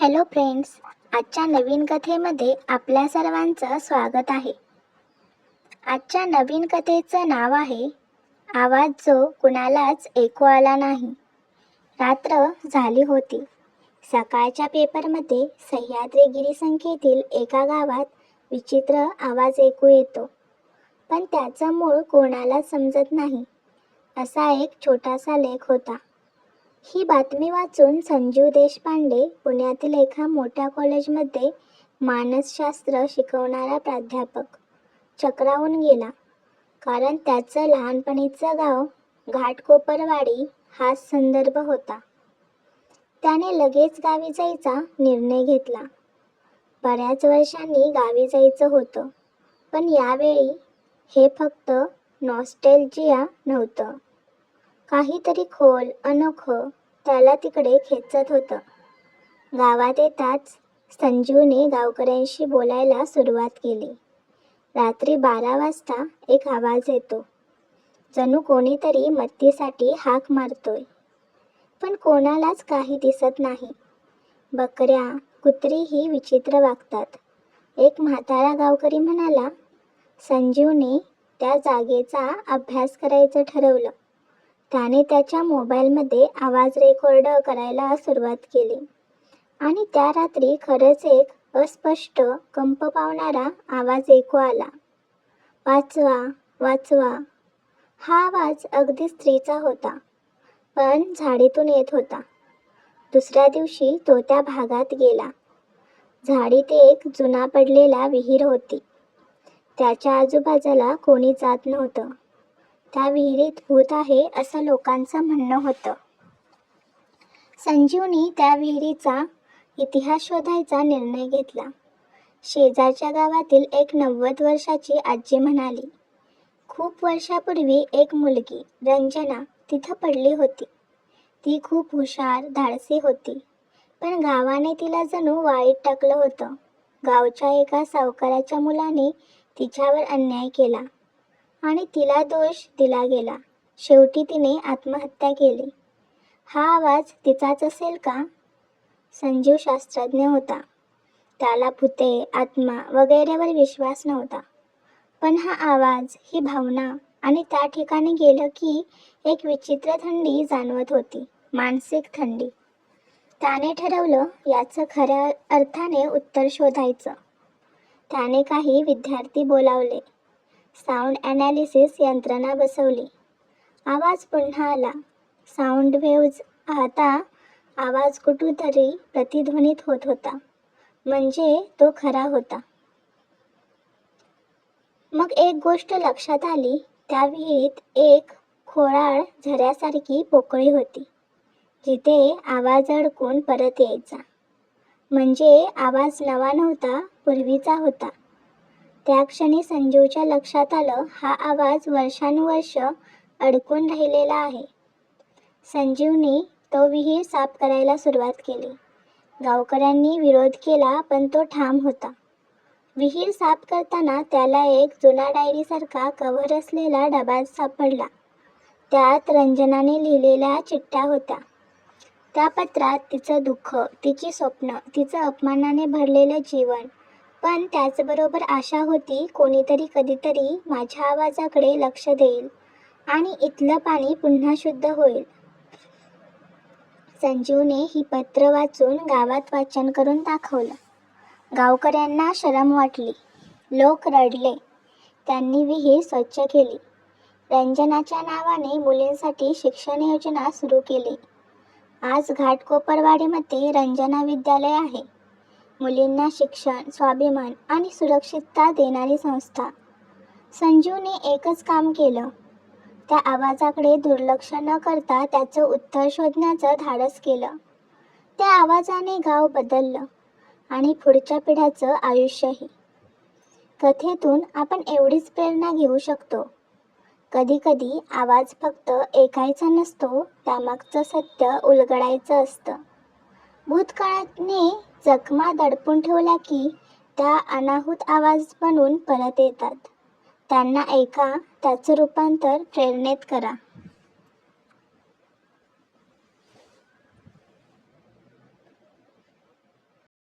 Hello friends आजच्या नवीन कथेमध्ये आपल्या सर्वांचं स्वागत आहे. आजच्या नवीन कथेचं नाव आहे आवाज जो कुणालाच ऐकू आला नाही. रात्र झाली होती. सकाळच्या पेपरमध्ये सह्याद्री संख्येतील एका गावात विचित्र आवाज ऐकू येतो. पण त्याचं मूळ कोणालाच समजत नाही असा एक छोटासा लेख होता. ही बातमी वाचून संजीव देशपांडे पुण्यातील एका मोठ्या कॉलेजमध्ये मानसशास्त्र शिकवणारा प्राध्यापक चक्रावून गेला. कारण त्याचं लहानपणीचं गाव घाटकोपरवाडी हाच संदर्भ होता. त्याने लगेच गावी जायचा निर्णय घेतला. बऱ्याच वर्षांनी गावी जायचं होतं. पण यावेळी हे फक्त नॉस्टेल्जिया नव्हतं. काहीतरी खोल अनोखं त्याला तिकडे खेचत होतं. गावात येताच संजीवने गावकऱ्यांशी बोलायला सुरुवात केली. रात्री बारा वाजता एक आवाज येतो. जणू कोणीतरी मत्तीसाठी हाक मारतोय. पण कोणालाच काही दिसत नाही. बकऱ्या कुत्रीही विचित्र वागतात. एक म्हातारा गावकरी म्हणाला संजीवने त्या जागेचा अभ्यास करायचं ठरवलं. त्याने त्याच्या मोबाईलमध्ये आवाज रेकॉर्ड करायला सुरुवात केली. आणि त्या रात्री खरंच एक अस्पष्ट कंप पावणारा आवाज ऐकू आला. वाचवा वाचवा. हा आवाज अगदी स्त्रीचा होता पण झाडीतून येत होता. दुसऱ्या दिवशी तो त्या भागात गेला. झाडीत एक जुना पडलेला विहीर होती. त्याच्या आजूबाजूला कोणी जात नव्हतं. त्या विहिरीत भूत आहे असं लोकांचं म्हणणं होतं. संजीवनी त्या विहिरीचा इतिहास शोधायचा निर्णय घेतला. शेजारच्या गावातील एक नव्वद वर्षाची आजी म्हणाली खूप वर्षापूर्वी एक मुलगी रंजना तिथं पडली होती. ती खूप हुशार धाडसी होती पण गावाने तिला जणू वाईट टाकलं होतं. गावच्या एका सावकाराच्या मुलाने तिच्यावर अन्याय केला. आणि तिला दोष दिला गेला. शेवटी तिने आत्महत्या केली. हा आवाज तिचाच असेल का? संजीव शास्त्रज्ञ होता. त्याला भूते आत्मा वगैरेवर विश्वास नव्हता. पण हा आवाज ही भावना आणि त्या ठिकाणी गेलं की एक विचित्र थंडी जाणवत होती मानसिक थंडी. त्याने ठरवलं याचं खऱ्या अर्थाने उत्तर शोधायचं. त्याने काही विद्यार्थी बोलावले. साऊंड ॲनालिसिस यंत्रणा बसवली. आवाज पुन्हा आला. साऊंड वेव्ज आता आवाज कुठूतरी प्रतिध्वनित होत होता. म्हणजे तो खरा होता. मग एक गोष्ट लक्षात आली. त्या विहिरीत एक खोळाळ झऱ्यासारखी पोकळी होती. जिथे आवाज अडकून परत यायचा. म्हणजे आवाज नवा नव्हता पूर्वीचा होता. त्या क्षणी संजीवच्या लक्षात आलं हा आवाज वर्षानुवर्ष अडकून राहिलेला आहे. संजीवनी तो विहीर साफ करायला सुरुवात केली. गावकऱ्यांनी विरोध केला पण तो ठाम होता. विहीर साफ करताना त्याला एक जुना डायरीसारखा कव्हर असलेला डबा सापडला. त्यात रंजनाने लिहिलेल्या चिठ्ठ्या होत्या. त्या पत्रात तिचं दुःख तिची स्वप्न तिचं अपमानाने भरलेलं जीवन पण त्याचबरोबर आशा होती कोणीतरी कधीतरी माझ्या आवाजाकडे लक्ष देईल आणि इथलं पाणी पुन्हा शुद्ध होईल. संजीवने ही पत्र वाचून गावात वाचन करून दाखवलं. गावकऱ्यांना शरम वाटली. लोक रडले. त्यांनी विहीर स्वच्छ केली. रंजनाच्या नावाने मुलींसाठी शिक्षण योजना सुरू केली. आज घाटकोपरवाडीमध्ये रंजना विद्यालय आहे. मुलींना शिक्षण स्वाभिमान आणि सुरक्षितता देणारी संस्था. संजीवने एकच काम केलं. त्या आवाजाकडे दुर्लक्ष न करता त्याचं उत्तर शोधण्याचं धाडस केलं. त्या आवाजाने गाव बदललं आणि पुढच्या पिढ्याचं आयुष्यही. कथेतून आपण एवढीच प्रेरणा घेऊ शकतो. कधीकधी आवाज फक्त ऐकायचा नसतो त्यामागचं सत्य उलगडायचं असतं. भूतकाळाने जखमा दडपून ठेवल्या की त्या अनाहूत आवाज बनून परत येतात. त्यांना ऐका त्याचं रूपांतर प्रेरणेत करा.